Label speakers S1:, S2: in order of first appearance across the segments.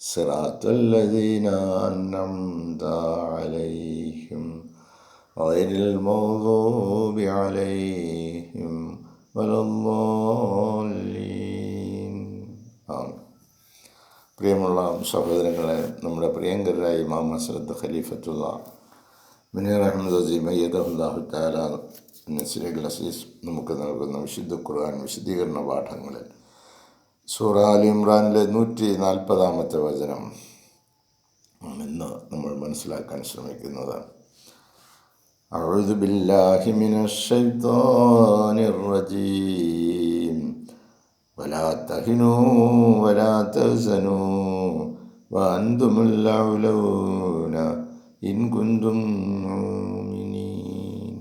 S1: صراط الذين أنعمت عليهم غير المغضوب عليهم ولا الضالين ആമീൻ പ്രിയമുള്ള സഹോദരങ്ങളെ നമ്മുടെ പ്രിയങ്കരായ ഇമാം മസരത്ത് ഖലീഫത്തുള്ള മുനീർ അഹമ്മദ് അസീം അയ്യദാഹു താല നസ്രീഖ് അസീസ് നമുക്ക് നൽകുന്ന വിശുദ്ധ ഖുർആൻ വിശദീകരണ പാഠങ്ങളിൽ സൂറ അലി ഇമ്രാനിലെ നൂറ്റി നാൽപ്പതാമത്തെ വചനം ഇന്ന് നമ്മൾ മനസ്സിലാക്കാൻ ശ്രമിക്കുന്നത് أعوذ بالله من الشيطان الرجيم ولا تهنوا ولا تحزنوا وأنتم الأعلون إن كنتم مؤمنين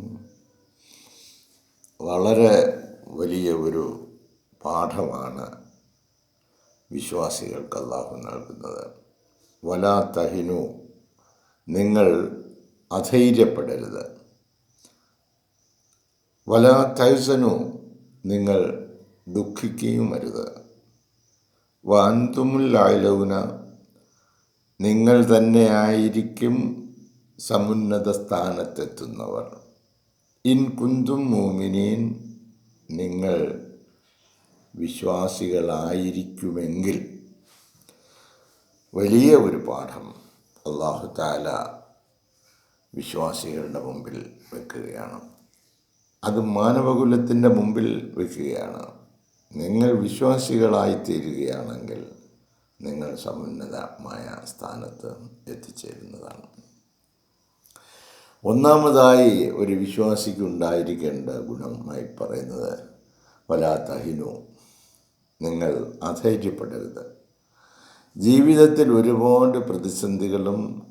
S1: വളരെ വലിയ ഒരു പാഠമാണ് വിശ്വാസികൾക്ക് അള്ളാഹു നൽകുന്നത്. വലാ തഹിനു നിങ്ങൾ അധൈര്യപ്പെടരുത്. വലാ തൈസനു നിങ്ങൾ ദുഃഖിക്കുകയും അരുത്. വാന്തുമുല്ലായലൗന നിങ്ങൾ തന്നെയായിരിക്കും സമുന്നത സ്ഥാനത്തെത്തുന്നവർ. ഇൻ കുന്തും മൂമിനീൻ നിങ്ങൾ വിശ്വാസികളായിരിക്കുമെങ്കിൽ വലിയ ഒരു പാഠം അള്ളാഹു താല വിശ്വാസികളുടെ മുമ്പിൽ വെക്കുകയാണ്. അത് മാനവകുലത്തിന്റെ മുമ്പിൽ വെക്കുകയാണ്. നിങ്ങൾ വിശ്വാസികളായി തീരുകയാണെങ്കിൽ നിങ്ങൾ സമുന്നതമായ സ്ഥാനത്ത് എത്തിച്ചേരുന്നതാണ്. ഒന്നാമതായി ഒരു വിശ്വാസിക്ക് ഉണ്ടായിരിക്കേണ്ട ഗുണമായി പറയുന്നത് വലാത്തഹിനു നിങ്ങൾ അധൈര്യപ്പെടരുത്. ജീവിതത്തിൽ ഒരുപാട് പ്രതിസന്ധികളും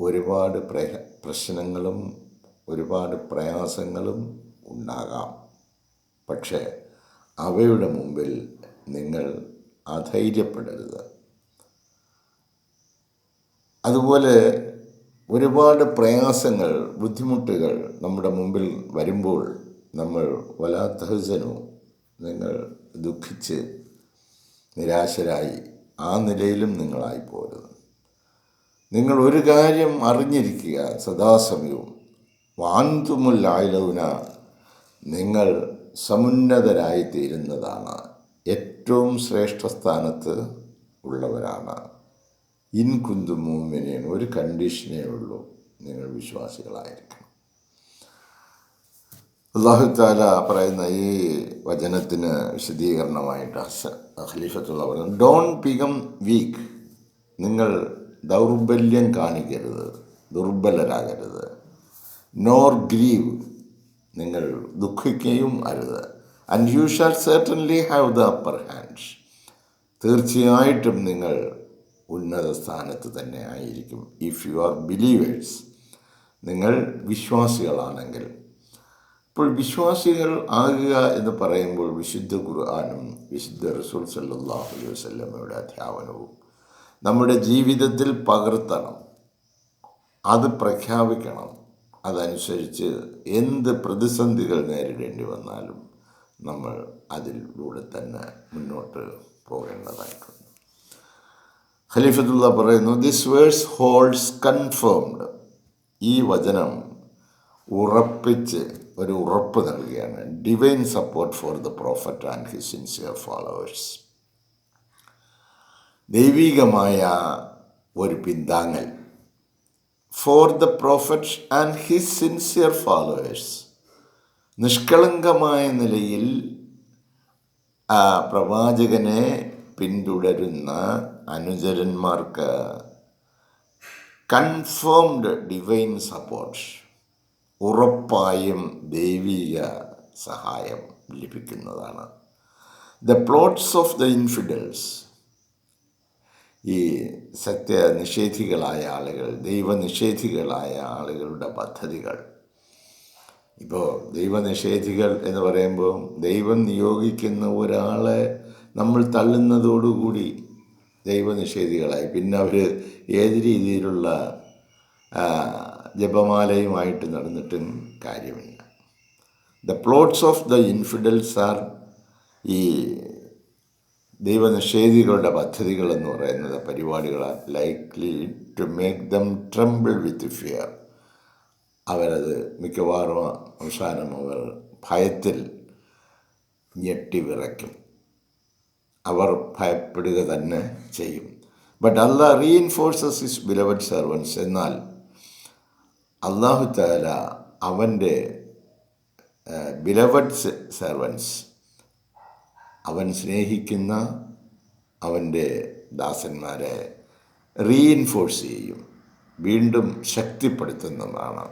S1: ഒരുപാട് പ്രശ്നങ്ങളും ഒരുപാട് പ്രയാസങ്ങളും ഉണ്ടാകാം. പക്ഷേ അവയുടെ മുമ്പിൽ നിങ്ങൾ അധൈര്യപ്പെടരുത്. അതുപോലെ ഒരുപാട് പ്രയാസങ്ങൾ ബുദ്ധിമുട്ടുകൾ നമ്മുടെ മുമ്പിൽ വരുമ്പോൾ നമ്മൾ വലാത്തഹസനു നിങ്ങൾ ദുഃഖിച്ച് നിരാശരായി ആ നിലയിലും നിങ്ങളായി പോരുത് നിങ്ങൾ ഒരു കാര്യം അറിഞ്ഞിരിക്കുക സദാസമയവും. വാന്തുമുല്ലായലൗന നിങ്ങൾ സമുന്നതരായി തീരുന്നതാണ് ഏറ്റവും ശ്രേഷ്ഠ സ്ഥാനത്ത് ഉള്ളവരാണ്. ഇൻ കുന്തു ഒരു കണ്ടീഷനേ ഉള്ളൂ നിങ്ങൾ വിശ്വാസികളായിരിക്കണം. അള്ളാഹു താല പറയുന്ന ഈ വചനത്തിന് വിശദീകരണമായിട്ട് ഖലീഫത്തുള്ള പറയുന്നത് ഡോൺ ബികം വീക്ക് നിങ്ങൾ ദൗർബല്യം കാണിക്കരുത് ദുർബലരാകരുത്. നോർ ഗ്രീവ് നിങ്ങൾ ദുഃഖിക്കുകയും അരുത്. And you shall certainly have the upper hand തീർച്ചയായിട്ടും നിങ്ങൾ ഉന്നത സ്ഥാനത്ത് തന്നെ ആയിരിക്കും ഇഫ് യു ആർ ബിലീവേഴ്സ് നിങ്ങൾ വിശ്വാസികളാണെങ്കിൽ ഇപ്പോൾ വിശ്വാസികൾ ആകുക എന്ന് പറയുമ്പോൾ വിശുദ്ധ ഖുർആാനും വിശുദ്ധ റസൂൽ സല്ലാഹു അലൈഹി വസ്ലമയുടെ അധ്യാപനവും നമ്മുടെ ജീവിതത്തിൽ പകർത്തണം. അത് പ്രഖ്യാപിക്കണം. അതനുസരിച്ച് എന്ത് പ്രതിസന്ധികൾ നേരിടേണ്ടി വന്നാലും നമ്മൾ അതിലൂടെ തന്നെ മുന്നോട്ട് പോകേണ്ടതായിട്ടുണ്ട്. ഖലീഫത്തുള്ള പറയുന്നു ദിസ് വേഴ്സ് ഹോൾഡ്സ് കൺഫേംഡ് ഈ വചനം ഉറപ്പിച്ച് ഒരു ഉറപ്പ് നൽകുകയാണ് divine support for the prophet and his sincere followers ദൈവികമായ ഒരു പിന്താങ്ങൽ. For the prophet and his sincere followers നിഷ്കളങ്കമായ നിലയിൽ ആ പ്രവാചകനെ പിന്തുടരുന്ന അനുചരന്മാർക്ക് കൺഫേംഡ് ഡിവൈൻ സപ്പോർട്ട് ഉറപ്പായും ദൈവിക സഹായം ലഭിക്കുന്നതാണ്. The plots of the infidels ഈ സത്യനിഷേധികളായ ആളുകൾ ദൈവനിഷേധികളായ ആളുകളുടെ പദ്ധതികൾ. ഇപ്പോൾ ദൈവനിഷേധികൾ എന്ന് പറയുമ്പോൾ ദൈവം നിയോഗിക്കുന്ന ഒരാളെ നമ്മൾ തള്ളുന്നതോടുകൂടി ദൈവനിഷേധികളായി പിന്നെ അവർ ഏത് രീതിയിലുള്ള ജപമാലയുമായിട്ട് നടന്നിട്ടും കാര്യമില്ല. The plots of the infidels are ഈ ദൈവനിഷേധികളുടെ പദ്ധതികൾ പറയുന്നത് പരിപാടികളാണ്. Likely to make them tremble with fear അവരത് മിക്കവാറും അവസാനം അവർ ഭയത്തിൽ ഞെട്ടി വിറയ്ക്കും. അവർ ഭയപ്പെടുക തന്നെ ചെയ്യും. ബട്ട് അല്ല റീഇൻഫോഴ്സസ് ഇസ് ബിലവഡ് സെർവൻസ് എന്നാൽ അള്ളാഹു താല അവന്റെ ബിലവഡ് സെർവൻസ് അവൻ സ്നേഹിക്കുന്ന അവന്റെ ദാസന്മാരെ റീഇൻഫോഴ്സ് ചെയ്യും. വീണ്ടും ശക്തിപ്പെടുത്തുന്നതാണ്.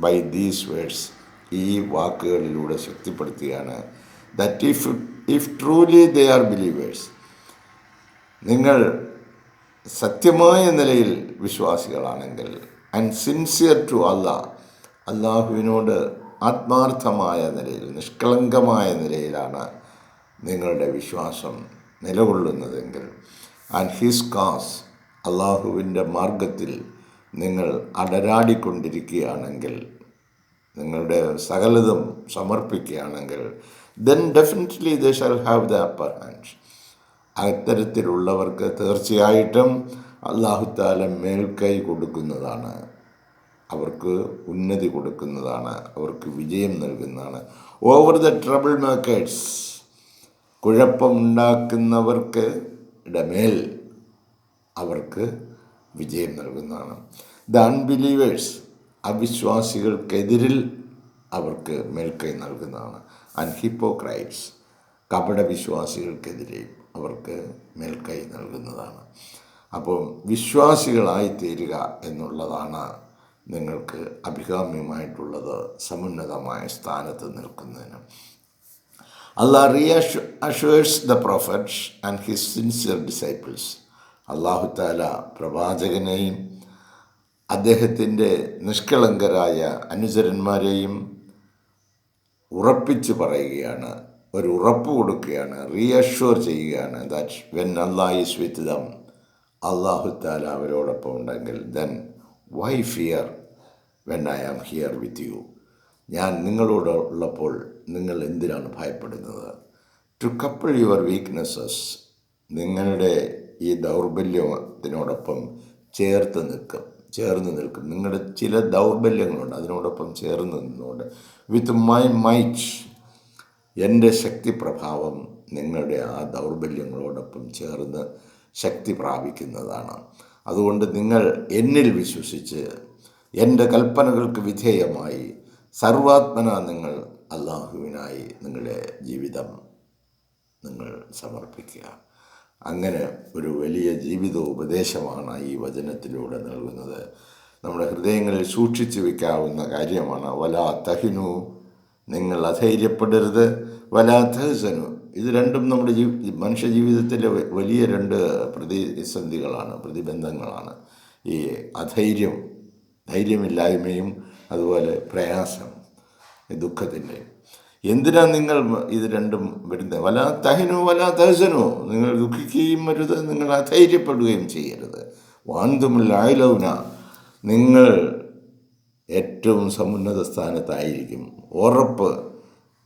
S1: ബൈ ദീസ് വേർഡ്സ് ഈ വാക്കുകളിലൂടെ ശക്തിപ്പെടുത്തുകയാണ്. That if if truly they are believers നിങ്ങൾ സത്യമായ നിലയിൽ വിശ്വാസികളാണെങ്കിൽ ആൻഡ് സിൻസിയർ ടു അള്ളാ അള്ളാഹുവിനോട് ആത്മാർത്ഥമായ നിലയിൽ നിഷ്കളങ്കമായ നിലയിലാണ് നിങ്ങളുടെ വിശ്വാസം നിലകൊള്ളുന്നതെങ്കിൽ ആൻഡ് ഹിസ് കാസ് അള്ളാഹുവിന്റെ മാർഗത്തിൽ നിങ്ങൾ അടരാടിക്കൊണ്ടിരിക്കുകയാണെങ്കിൽ നിങ്ങളുടെ സകലതും സമർപ്പിക്കുകയാണെങ്കിൽ then definitely they shall have the upper hand അത്തരത്തിലുള്ളവർക്ക് തീർച്ചയായിട്ടും അള്ളാഹുത്താല മേൽക്കൈ കൊടുക്കുന്നതാണ്. അവർക്ക് ഉന്നതി കൊടുക്കുന്നതാണ്. അവർക്ക് വിജയം നൽകുന്നതാണ്. ഓവർ ദ ട്രബിൾ മേക്കേഴ്സ് കുഴപ്പമുണ്ടാക്കുന്നവർക്ക് ഇടമേൽ അവർക്ക് വിജയം നൽകുന്നതാണ്. ദ അൺബിലീവേഴ്സ് അവിശ്വാസികൾക്കെതിരിൽ അവർക്ക് മേൽക്കൈ നൽകുന്നതാണ്. ആൻഡ് ഹിപ്പോക്രൈറ്റ്സ് കപട വിശ്വാസികൾക്കെതിരെ അവർക്ക് മേൽക്കൈ നൽകുന്നതാണ്. അപ്പോൾ വിശ്വാസികളായി തീരുക എന്നുള്ളതാണ് നിങ്ങൾക്ക് അഭികാമ്യമായിട്ടുള്ളത് സമുന്നതമായ സ്ഥാനത്ത് നിൽക്കുന്നതിന് Allah reassures the prophets and his sincere disciples. അള്ളാഹു താല പ്രവാചകനെയും അദ്ദേഹത്തിന്റെ നിഷ്കളങ്കരായ അനുചരന്മാരെയും ഉറപ്പിച്ച് പറയുകയാണ് ഒരു ഉറപ്പ് കൊടുക്കുകയാണ് റീഅഷ്യൂർ ചെയ്യുകയാണ് that when Allah is with them അള്ളാഹു താല അവരോടൊപ്പം ഉണ്ടെങ്കിൽ then why fear when I am here with you ഞാൻ നിങ്ങളോട് ഉള്ളപ്പോൾ നിങ്ങൾ എന്തിനാണ് ഭയപ്പെടുന്നത്? ടു കപ്പിൾ യുവർ വീക്ക്നെസ്സസ് നിങ്ങളുടെ ഈ ദൗർബല്യത്തിനോടൊപ്പം ചേർത്ത് നിൽക്കും ചേർന്ന് നിൽക്കും. നിങ്ങളുടെ ചില ദൗർബല്യങ്ങളുണ്ട് അതിനോടൊപ്പം ചേർന്ന് നിന്നുകൊണ്ട്. വിത്ത് മൈ മൈറ്റ് എന്റെ ശക്തി പ്രഭാവം നിങ്ങളുടെ ആ ദൗർബല്യങ്ങളോടൊപ്പം ചേർന്ന് ശക്തി പ്രാപിക്കുന്നതാണ്. അതുകൊണ്ട് നിങ്ങൾ എന്നിൽ വിശ്വസിച്ച് എന്റെ കൽപ്പനകൾക്ക് വിധേയമായി സർവാത്മന നിങ്ങൾ അള്ളാഹുവിനായി നിങ്ങളുടെ ജീവിതം നിങ്ങൾ സമർപ്പിക്കുക. അങ്ങനെ ഒരു വലിയ ജീവിത ഉപദേശമാണ് ഈ വചനത്തിലൂടെ നൽകുന്നത്. നമ്മുടെ ഹൃദയങ്ങളിൽ സൂക്ഷിച്ചു വയ്ക്കാവുന്ന കാര്യമാണ് വലാ തഹിനു നിങ്ങൾ അധൈര്യപ്പെടരുത് വലാ തഹസനു ഇത് രണ്ടും നമ്മുടെ ജീ മനുഷ്യ ജീവിതത്തിലെ വലിയ രണ്ട് പ്രതിസന്ധികളാണ് പ്രതിബന്ധങ്ങളാണ്. ഈ അധൈര്യം ധൈര്യമില്ലായ്മയും അതുപോലെ പ്രയാസം ദുഃഖത്തിന്റെ എന്തിനാ നിങ്ങൾ ഇത് രണ്ടും വരുന്നത്? വല തഹനോ വല തഹസനോ. നിങ്ങൾ ദുഃഖിക്കുകയും വരുത് നിങ്ങൾ അധൈര്യപ്പെടുകയും ചെയ്യരുത്. വാന്തുമില്ലായലൗന നിങ്ങൾ ഏറ്റവും സമുന്നത സ്ഥാനത്തായിരിക്കും. ഉറപ്പ്.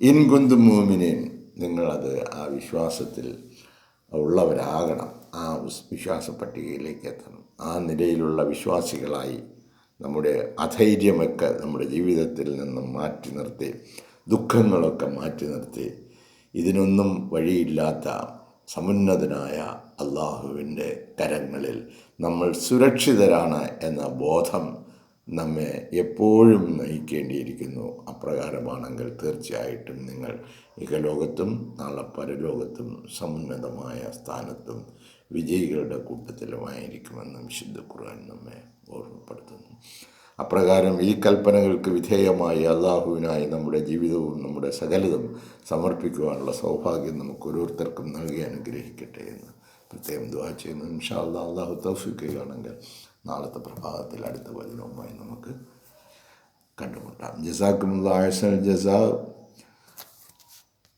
S1: ഇൻകുന്തു മൂമിനേൻ നിങ്ങളത് ആ വിശ്വാസത്തിൽ ഉള്ളവരാകണം. ആ വിസ്- വിശ്വാസ പട്ടികയിലേക്ക് എത്തണം. ആ നിലയിലുള്ള വിശ്വാസികളായി നമ്മുടെ അധൈര്യമൊക്കെ നമ്മുടെ ജീവിതത്തിൽ നിന്നും മാറ്റി നിർത്തി ദുഃഖങ്ങളൊക്കെ മാറ്റി നിർത്തി ഇതിനൊന്നും വഴിയില്ലാത്ത സമുന്നതനായ അള്ളാഹുവിന്റെ കരങ്ങളിൽ നമ്മൾ സുരക്ഷിതരാണ് എന്ന ബോധം നമ്മെ എപ്പോഴും നയിക്കേണ്ടിയിരിക്കുന്നു. അപ്രകാരമാണെങ്കിൽ തീർച്ചയായിട്ടും നിങ്ങൾ ഇഹലോകത്തും നാളെ പരലോകത്തും സമുന്നതമായ സ്ഥാനത്തും വിജയികളുടെ കൂട്ടത്തിലുമായിരിക്കുമെന്ന് വിശുദ്ധ ഖുർആൻ നമ്മെ ഓർമ്മപ്പെടുത്തുന്നു. അപ്രകാരം ഈ കൽപ്പനകൾക്ക് വിധേയമായി അള്ളാഹുവിനായി നമ്മുടെ ജീവിതവും നമ്മുടെ സകലതും സമർപ്പിക്കുവാനുള്ള സൗഭാഗ്യം നമുക്ക് ഓരോരുത്തർക്കും നൽകി അനുഗ്രഹിക്കട്ടെ എന്ന് പ്രത്യേകം ദുവാ ചെയ്യുന്നു. ഇൻഷാ അള്ളാഹ് അള്ളാഹു തൗഫിക്കുകയാണെങ്കിൽ നാളത്തെ പ്രഭാതത്തിൽ അടുത്ത വചനവുമായി നമുക്ക് കണ്ടുമുട്ടാം. ജസാക്കുമുള്ള ആഴ്സൽ ജസാ